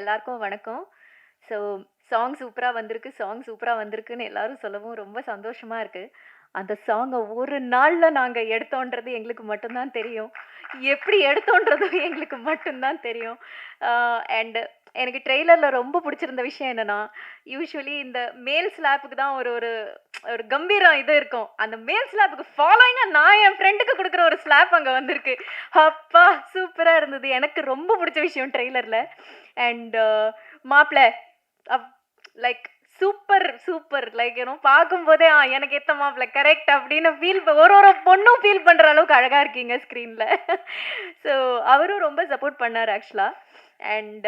எல்லாருக்கும் வணக்கம். So song சூப்பராக வந்திருக்கு, சாங் சூப்பராக வந்திருக்குன்னு எல்லாரும் சொல்லவும் ரொம்ப சந்தோஷமாக இருக்கு. அந்த சாங்கை ஒரு நாளில் நாங்கள் எடுத்தோன்றது எங்களுக்கு மட்டும்தான் தெரியும். எப்படி எடுத்தோன்றதும் எங்களுக்கு மட்டும்தான் தெரியும். அண்டு எனக்கு ட்ரெய்லரில் ரொம்ப பிடிச்சிருந்த விஷயம் என்னன்னா, யூஸ்வலி இந்த மேல் ஸ்லாப்புக்கு தான் ஒரு ஒரு ஒரு கம்பீரம் இது இருக்கும். அந்த மேல் ஸ்லாப்புக்கு ஃபாலோயிங்காக நான் என் ஃப்ரெண்டுக்கு கொடுக்குற ஒரு ஸ்லாப் அங்கே வந்திருக்கு. அப்பா! சூப்பராக இருந்தது. எனக்கு ரொம்ப பிடிச்ச விஷயம் ட்ரெய்லரில் அண்ட் மாப்பிள்ள up like super, super. Like you பார்க்கும்போதே, ஆ எனக்கு ஏத்த மாப்ள கரெக்ட் அப்படின்னு ஃபீல் ஒரு ஒரு பொண்ணும் ஃபீல் பண்ற அளவுக்கு அழகா இருக்கீங்க ஸ்க்ரீன்ல. ஸோ அவரும் ரொம்ப சப்போர்ட் பண்ணார் ஆக்சுவலா. And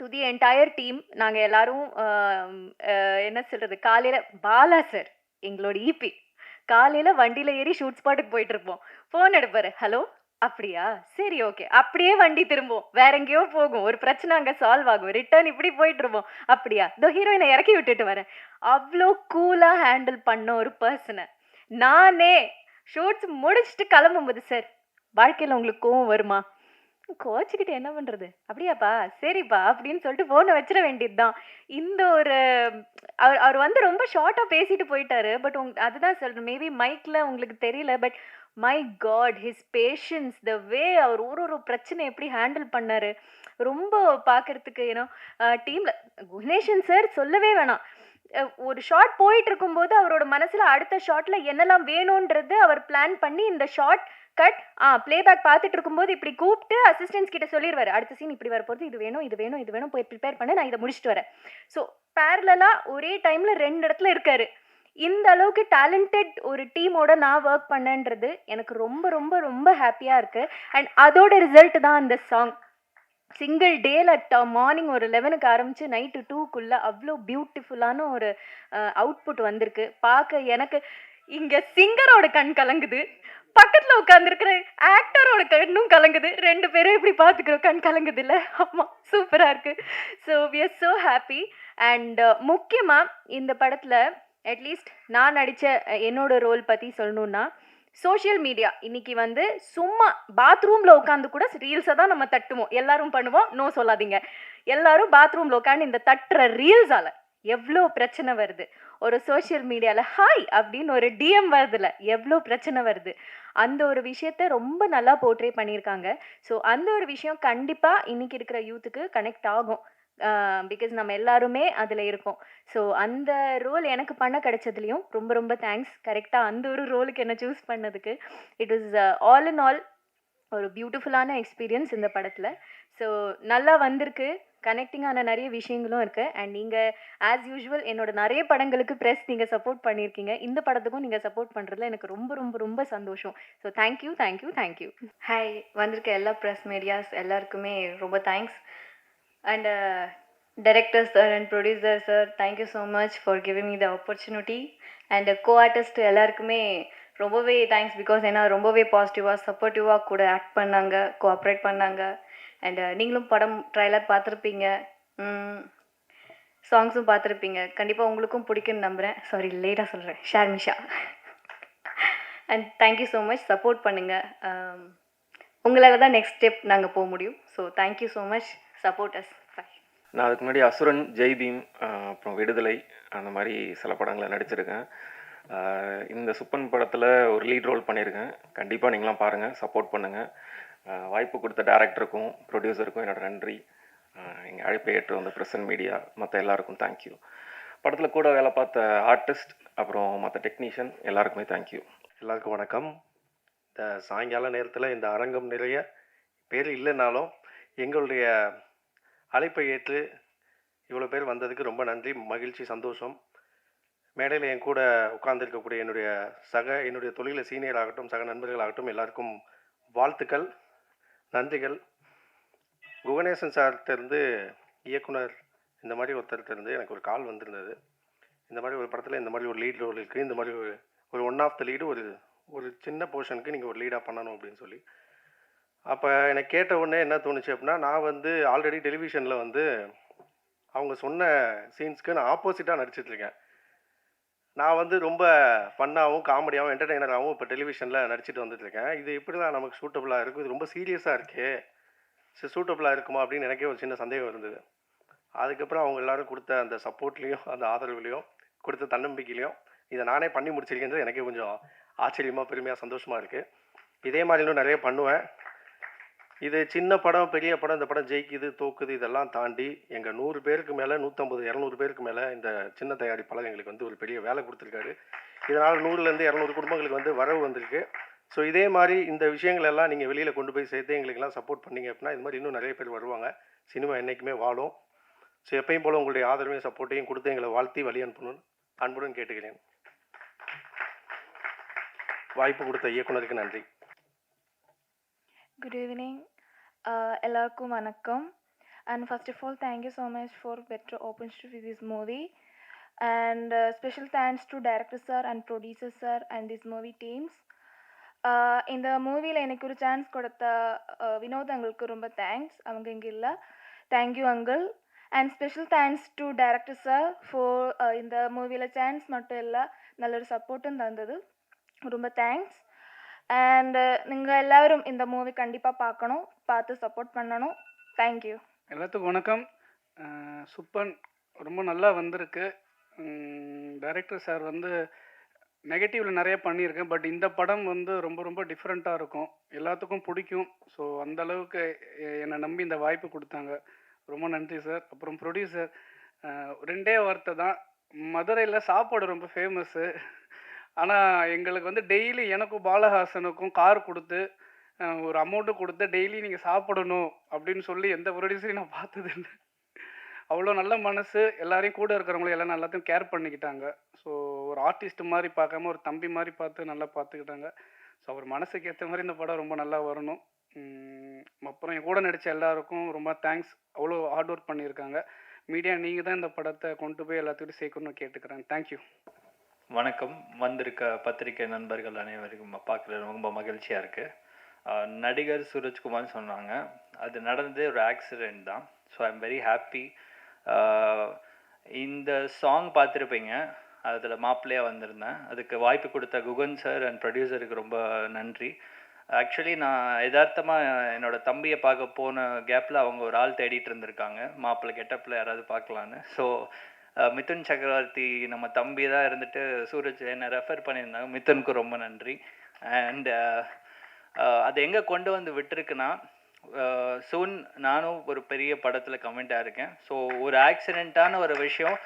to the entire team நாங்க எல்லாரும் um, uh, என்ன சொல்றது, காலையில பாலா சார் எங்களோட ஈபி. காலையில வண்டியில ஏறி ஷூட் ஸ்பாட்டுக்கு போயிட்டுருப்போம். ஃபோன் எடுப்பாரு. ஹலோ அப்படியா? சரி ஓகே. அப்படியே வண்டி திரும்பும். வேற எங்கேயோ போகும். ஒரு பிரச்சனை அங்கே சால்வ் ஆகும். ரிட்டர்ன் இப்படி போயிட்டுருப்போம். அப்படியா? இதோ ஹீரோயினை இறக்கி விட்டுட்டு வரேன். அவ்வளோ கூலாக ஹேண்டில் பண்ண ஒரு பர்சனை நானே ஷூட்ஸ் முடிச்சுட்டு கிளம்பும்போது, சார் வாழ்க்கையில் உங்களுக்கு கோவம் வருமா? கோச்சிக்கிட்டு என்ன பண்றது? அப்படியாப்பா? சரிப்பா அப்படின்னு சொல்லிட்டு போனை வச்சிட வேண்டியதுதான் இந்த ஒரு அவர் அவர் வந்து ரொம்ப ஷார்ட்டா பேசிட்டு போயிட்டாரு. பட் உங் அதுதான் சொல்றேன். மேபி மைக்ல உங்களுக்கு தெரியல. But my god! His patience the way அவர் ஒரு ஒரு பிரச்சனை எப்படி ஹேண்டில் பண்ணாரு. ரொம்ப பார்க்கறதுக்கு ஏன்னா டீம்ல குணேஷன் சார் சொல்லவே வேணாம். ஒரு ஷார்ட் போயிட்டு இருக்கும்போது அவரோட மனசுல அடுத்த ஷாட்ல என்னெல்லாம் வேணும்ன்றது அவர் பிளான் பண்ணி இந்த ஷார்ட் கட் ஆ பிளேபேக் பார்த்துட்டு இருக்கும்போது இப்படி கூப்பிட்டு அசிஸ்டன்ட்ஸ் கிட்ட சொல்லிடுவார் அடுத்த சீன் இப்படி வரப்போகுது. இது வேணும், இது வேணும், இது வேணும். போய் ப்ரிப்பேர் பண்ண நான் இதை முடிச்சுட்டு வரேன். ஸோ பேரலாக ஒரே டைமில் ரெண்டு இடத்துல இருக்காரு. இந்த அளவுக்கு டேலண்டட் ஒரு டீமோட நான் ஒர்க் பண்ணேன்றது எனக்கு ரொம்ப ரொம்ப ரொம்ப ஹாப்பியாக இருக்கு. அண்ட் அதோட ரிசல்ட் தான் அந்த சாங். சிங்கிள் டேல மார்னிங் ஒரு 11க்கு ஆரம்பிச்சு நைட்டு டூக்குள்ளே அவ்வளோ பியூட்டிஃபுல்லான ஒரு அவுட்புட் வந்திருக்கு. பார்க்க எனக்கு இங்கே சிங்கரோட கண் கலங்குது. பக்கத்துல உட்கார்ந்திருக்கிற ஆக்டரோட கண்ணும் கலங்குது. ரெண்டு பேரும் இப்படி பார்த்துக்கிறோம். கண் கலங்குதுல்ல. ஆமா. சூப்பரா இருக்கு. So we are so happy and முக்கியமா இந்த படத்துல அட்லீஸ்ட் நான் நடித்த என்னோட ரோல் பற்றி சொல்லணும்னா, சோஷியல் மீடியா இன்னைக்கு வந்து சும்மா பாத்ரூமில் உட்காந்து கூட ரீல்ஸை தான் நம்ம தட்டுவோம். எல்லாரும் பண்ணுவோம். நோ சொல்லாதீங்க. எல்லாரும் பாத்ரூமில் உட்காந்து இந்த தட்டுற ரீல்ஸால் எவ்வளோ பிரச்சனை வருது. ஒரு சோஷியல் மீடியாவில் ஹாய் அப்படின்னு ஒரு டிஎம் வருதுல எவ்வளோ பிரச்சனை வருது. அந்த ஒரு விஷயத்த ரொம்ப நல்லா போர்ட்ரே பண்ணியிருக்காங்க. ஸோ அந்த ஒரு விஷயம் கண்டிப்பாக இன்னைக்கு இருக்கிற யூத்துக்கு கனெக்ட் ஆகும். பிகாஸ் நம்ம எல்லாருமே அதில் இருக்கோம். ஸோ அந்த ரோல் எனக்கு பண்ண கிடைச்சதுலேயும் ரொம்ப ரொம்ப தேங்க்ஸ். கரெக்டாக அந்த ஒரு ரோலுக்கு என்ன சூஸ் பண்ணதுக்கு. It is all in all ஒரு பியூட்டிஃபுல்லான எக்ஸ்பீரியன்ஸ் இந்த படத்தில் ஸோ நல்லா வந்திருக்கு. கனெக்டிங் ஆன நிறைய விஷயங்களும் இருக்குது அண்ட் நீங்கள் ஆஸ் யூஷுவல் என்னோட நிறைய படங்களுக்கு ப்ரெஸ் நீங்கள் சப்போர்ட் பண்ணியிருக்கீங்க. இந்த படத்துக்கும் நீங்கள் சப்போர்ட் பண்ணுறதுல எனக்கு ரொம்ப ரொம்ப ரொம்ப சந்தோஷம். So thank you, thank you, thank you. Hi! வந்திருக்க எல்லா ப்ரெஸ் மீடியாஸ் எல்லாருக்குமே ரொம்ப thanks. And director sir and producer sir thank you so much for giving me the opportunity. And co artist எல்லாருக்குமே ரொம்பவே தேங்க்ஸ். பிகாஸ் ஏன்னா ரொம்பவே பாசிட்டிவாக சப்போர்ட்டிவாக கூட ஆக்ட் பண்ணாங்க. கோஆப்ரேட் பண்ணாங்க. அண்ட் uh, நீங்களும் படம் ட்ரைலர் பார்த்துருப்பீங்க. சாங்ஸும் பார்த்துருப்பீங்க. கண்டிப்பாக உங்களுக்கும் பிடிக்கும்னு நம்புகிறேன் சாரி லேட்டாக சொல்கிறேன் Sharmisha and thank you so much. Support பண்ணுங்கள் um, உங்களால் தான் நெக்ஸ்ட் ஸ்டெப் நாங்கள் போக முடியும். So thank you so much. Support us. நான் அதுக்கு முன்னாடி அசுரன், ஜெய் பீம், அப்புறம் விடுதலை அந்த மாதிரி சில படங்களை நடிச்சிருக்கேன். இந்த சுப்பன் படத்தில் ஒரு லீட் ரோல் பண்ணியிருக்கேன். கண்டிப்பாக நீங்களாம் பாருங்கள் சப்போர்ட் பண்ணுங்கள் வாய்ப்பு கொடுத்த டேரக்டருக்கும் ப்ரொடியூசருக்கும் என்னோட நன்றி. எங்கள் அழைப்பை ஏற்று வந்த பிரசன் மீடியா மற்ற எல்லாருக்கும் தேங்க் யூ. கூட வேலை பார்த்த ஆர்டிஸ்ட், அப்புறம் மற்ற டெக்னீஷியன் எல்லாருக்குமே தேங்க் யூ. எல்லாருக்கும் வணக்கம். இந்த சாயங்கால நேரத்தில் இந்த அரங்கம் நிறைய பேர் இல்லைனாலும், எங்களுடைய அழைப்பை ஏற்று இவ்வளோ பேர் வந்ததுக்கு ரொம்ப நன்றி. மகிழ்ச்சி, சந்தோஷம். மேடையில் என் கூட உட்கார்ந்துருக்கக்கூடிய என்னுடைய சக என்னுடைய தொழிலில் சீனியர் ஆகட்டும், சக நண்பர்களாகட்டும் எல்லாருக்கும் வாழ்த்துக்கள், நன்றிகள். குகணேசன் சார்ட்ட இயக்குனர் இந்த மாதிரி ஒருத்தர்ட்ட இருந்து எனக்கு ஒரு கால் வந்திருந்தது. இந்த மாதிரி ஒரு படத்தில் இந்த மாதிரி ஒரு லீட் ரோல் இருக்குது இந்த மாதிரி ஒரு ஒரு ஒன் ஆஃப் த லீடு ஒரு ஒரு சின்ன போர்ஷனுக்கு நீங்கள் ஒரு லீடாக பண்ணணும் அப்படின்னு சொல்லி. அப்போ எனக்கு கேட்ட உடனே என்ன தோணுச்சு அப்படின்னா, நான் வந்து ஆல்ரெடி டெலிவிஷனில் வந்து அவங்க சொன்ன சீன்ஸ்க்கு நான் ஆப்போசிட்டாக நடிச்சிட்ருக்கேன் நான் வந்து ரொம்ப ஃபன்னாகவும் காமெடியாகவும் என்டர்டெய்னராகவும் இப்போ டெலிவிஷனில் நடிச்சிட்டு வந்துட்டுருக்கேன் இது இப்படி எப்படிலாம் நமக்கு சூட்டபுளாக இருக்கும்? இது ரொம்ப சீரியஸாக இருக்கே! சரி சூட்டபுளாக இருக்குமா அப்படின்னு எனக்கே ஒரு சின்ன சந்தேகம் இருந்தது அதுக்கப்புறம் அவங்க எல்லாரும் கொடுத்த அந்த சப்போர்ட்லேயும் அந்த ஆதரவுலையும் கொடுத்த தன்னம்பிக்கையிலையும் இதை நானே பண்ணி முடிச்சிருக்கேன்றது எனக்கே கொஞ்சம் ஆச்சரியமாக பெருமையாக சந்தோஷமாக இருக்குது இதே மாதிரி இன்னும் நிறைய பண்ணுவேன் இது சின்ன படம் பெரிய படம் இந்த படம் ஜெயிக்குது தோக்குது இதெல்லாம் தாண்டி எங்கள் நூறு பேருக்கு மேலே நூற்றம்பது இரநூறு பேருக்கு மேலே இந்த சின்ன தயாரிப்பாளர் எங்களுக்கு வந்து ஒரு பெரிய வேலை கொடுத்துருக்காரு. இதனால் நூறுலேருந்து இரநூறு குடும்பங்களுக்கு வந்து வரவு வந்திருக்கு. ஸோ இதே மாதிரி இந்த விஷயங்கள் எல்லாம் நீங்கள் வெளியில் கொண்டு போய் சேர்த்து எங்களுக்கெல்லாம் சப்போர்ட் பண்ணீங்க அப்படின்னா இது மாதிரி இன்னும் நிறைய பேர் வருவாங்க. சினிமா என்றைக்குமே வாழும். ஸோ எப்பயும் போல் உங்களுடைய ஆதரவையும் சப்போர்ட்டையும் கொடுத்து எங்களை வாழ்த்தி வழி அனுப்பணும்னு அன்புடன் கேட்டுக்கிறேன். வாய்ப்பு கொடுத்த இயக்குனருக்கு நன்றி. குட் ஈவினிங் எல்லாருக்கும் வணக்கம் and first of all thank you so much for better opportunity opportunity with this movie. And uh, special thanks to director sir and producer sir and this இந்த மூவியில் எனக்கு ஒரு சான்ஸ் கொடுத்த uh, வினோத் அங்கிளுக்கு ரொம்ப thanks அவங்க இங்கே இல்லை. Thank you uncle and special thanks to director sir for இந்த மூவியில் சான்ஸ் மட்டும் இல்லை நல்ல ஒரு சப்போர்ட்டும் தந்தது. ரொம்ப தேங்க்ஸ் அண்ட் uh, நீங்கள் எல்லாரும் இந்த மூவி கண்டிப்பாக பார்க்கணும். பார்த்து சப்போர்ட் பண்ணணும். தேங்க்யூ எல்லாத்துக்கும் வணக்கம். சுப்பன் ரொம்ப நல்லா வந்திருக்கு. டைரக்டர் சார் வந்து நெகட்டிவில் நிறைய பண்ணியிருக்கேன். பட் இந்த படம் வந்து ரொம்ப ரொம்ப டிஃப்ரெண்ட்டாக இருக்கும். எல்லாத்துக்கும் பிடிக்கும். ஸோ அந்த அளவுக்கு என்னை நம்பி இந்த வாய்ப்பு கொடுத்தாங்க. ரொம்ப நன்றி சார் அப்புறம் ப்ரொடியூசர் ரெண்டே வார்த்தை தான். மதுரையில் சாப்பாடு ரொம்ப ஃபேமஸ்ஸு ஆனால் எங்களுக்கு வந்து டெய்லி எனக்கும் பாலஹாசனுக்கும் கார் கொடுத்து ஒரு அமௌண்ட்டு கொடுத்து டெய்லி நீங்கள் சாப்பிடணும் அப்படின்னு சொல்லி எந்த ப்ரொடியூசரையும் நான் பார்த்தது இல்லை. அவ்வளோ நல்ல மனசு. எல்லாரையும் கூட இருக்கிறவங்களும் எல்லாம் எல்லாத்தையும் கேர் பண்ணிக்கிட்டாங்க. ஸோ ஒரு ஆர்டிஸ்ட் மாதிரி பார்க்காம ஒரு தம்பி மாதிரி பார்த்து நல்லா பார்த்துக்கிட்டாங்க. ஸோ அவர் மனசுக்கு ஏற்ற மாதிரி இந்த படம் ரொம்ப நல்லா வரணும். அப்புறம் என் கூட நடித்த எல்லாருக்கும் ரொம்ப தேங்க்ஸ் அவ்வளோ ஹார்ட் ஒர்க் பண்ணியிருக்காங்க. மீடியா நீங்கள் தான் இந்த படத்தை கொண்டு போய் எல்லாத்துக்கிட்டையும் சேர்க்கணும்னு கேட்டுக்கிறேன். தேங்க்யூ வணக்கம். வந்திருக்க பத்திரிகை நண்பர்கள் அனைவருக்கும் பார்க்குறது ரொம்ப மகிழ்ச்சியாக இருக்குது நடிகர் சூரஜ்குமார் சொன்னாங்க. அது நடந்ததே ஒரு ஆக்சிடெண்ட் தான். ஸோ ஐம் வெரி ஹாப்பி இந்த சாங் பார்த்துருப்பீங்க. அதில் மாப்பிள்ளையாக வந்திருந்தேன். அதுக்கு வாய்ப்பு கொடுத்த குகன் சார் அண்ட் ப்ரொடியூசருக்கு ரொம்ப நன்றி. ஆக்சுவலி நான் யதார்த்தமாக என்னோட தம்பியை பார்க்க போன கேப்பில் அவங்க ஒரு ஆள் தேடிட்டு இருந்திருக்காங்க. மாப்பிள்ளை கெட்டப்பில் யாராவது பார்க்கலான்னு. ஸோ மிதுன் சக்கரவர்த்தி நம்ம தம்பி தான் இருந்துட்டு சூரஜ் என்னை ரெஃபர் பண்ணியிருந்தாங்க. மிதுனுக்கு ரொம்ப நன்றி. அண்ட் அது எங்கே கொண்டு வந்து விட்டுருக்குன்னா சூன் நானும் ஒரு பெரிய படத்தில் கமெண்ட்டாக இருக்கேன். ஸோ ஒரு ஆக்சிடெண்ட்டான ஒரு விஷயம்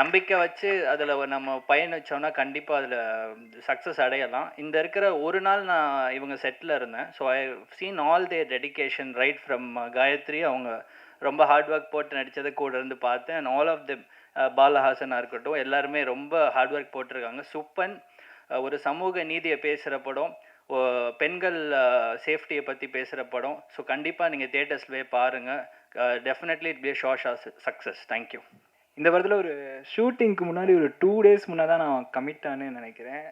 நம்பிக்கை வச்சு அதில் நம்ம பயணிச்சோம்னா கண்டிப்பாக அதில் சக்ஸஸ் அடையலாம். இந்த இருக்கிற ஒரு நாள் நான் இவங்க செட்டில் இருந்தேன். So I seen all their dedication right from Gayathri அவங்க ரொம்ப ஹார்ட் ஒர்க் போட்டு நடித்ததை கூட இருந்து பார்த்தேன். அண்ட் ஆல் ஆஃப் தி பாலஹாசனாக இருக்கட்டும் எல்லாருமே ரொம்ப ஹார்ட் ஒர்க் போட்டிருக்காங்க. சுப்பன் ஒரு சமூக நீதியை பேசுகிற படம் பெண்கள் சேஃப்டியை பற்றி பேசுகிற படம். ஸோ கண்டிப்பாக நீங்கள் தேட்டர்ஸ்லேயே பாருங்கள் definitely it be show success thank you இந்த வாரத்தில் ஒரு ஷூட்டிங்க்கு முன்னாடி ஒரு டூ டேஸ் முன்னாடி தான் நான் கமிட் ஆனேன்னு நினைக்கிறேன்.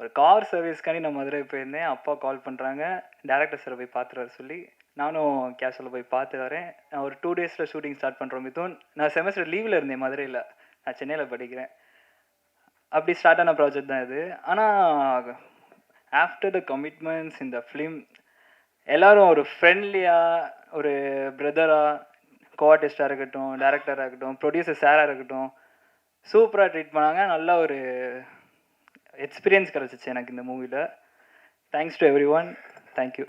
ஒரு கார் சர்வீஸ்க்காண்டி நான் மதுரை போயிருந்தேன். அப்பா கால் பண்ணுறாங்க டேரக்டர் சாரை போய் பார்த்துட்டு வர சொல்லி நானும் கேஷுவலில் போய் பார்த்து வரேன். நான் ஒரு டூ டேஸில் ஷூட்டிங் ஸ்டார்ட் பண்ணுறோம் மிதுன். நான் செமஸ்டர் லீவில் இருந்தேன் மதுரையில். நான் சென்னையில் படிக்கிறேன். அப்படி ஸ்டார்ட் ஆன ப்ராஜெக்ட் தான் இது. ஆனால் ஆஃப்டர் த கமிட்மெண்ட்ஸ் இந்த ஃபிலிம் எல்லோரும் ஒரு ஃப்ரெண்ட்லியாக ஒரு பிரதராக கோஆர்டிஸ்டாக இருக்கட்டும் டேரக்டராக இருக்கட்டும் ப்ரொடியூசர் சாராக இருக்கட்டும் சூப்பராக ட்ரீட் பண்ணாங்க. நல்ல ஒரு எக்ஸ்பீரியன்ஸ் கிடச்சிச்சு எனக்கு இந்த மூவியில் thanks to everyone thank you